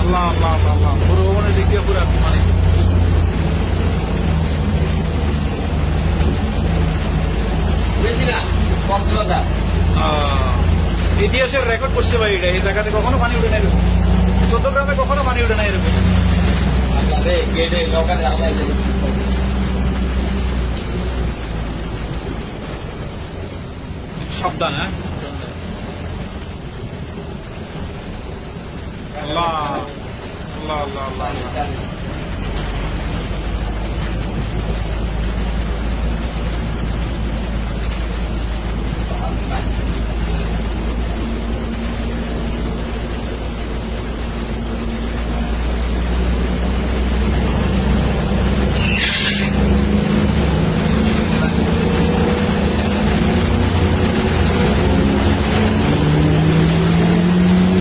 আল্লাহ আল্লাহ মানে ইতিহাসের রেকর্ড করছে ভাই এটা এই জায়গাতে কখনো পানি উঠে নাই এরকম চোদ্দ গ্রামে কখনো পানি উঠে নাই এরকম সাবধান হ্যাঁ আল্লাহ আল্লাহ আল্লাহ আল্লাহ আল্লাহ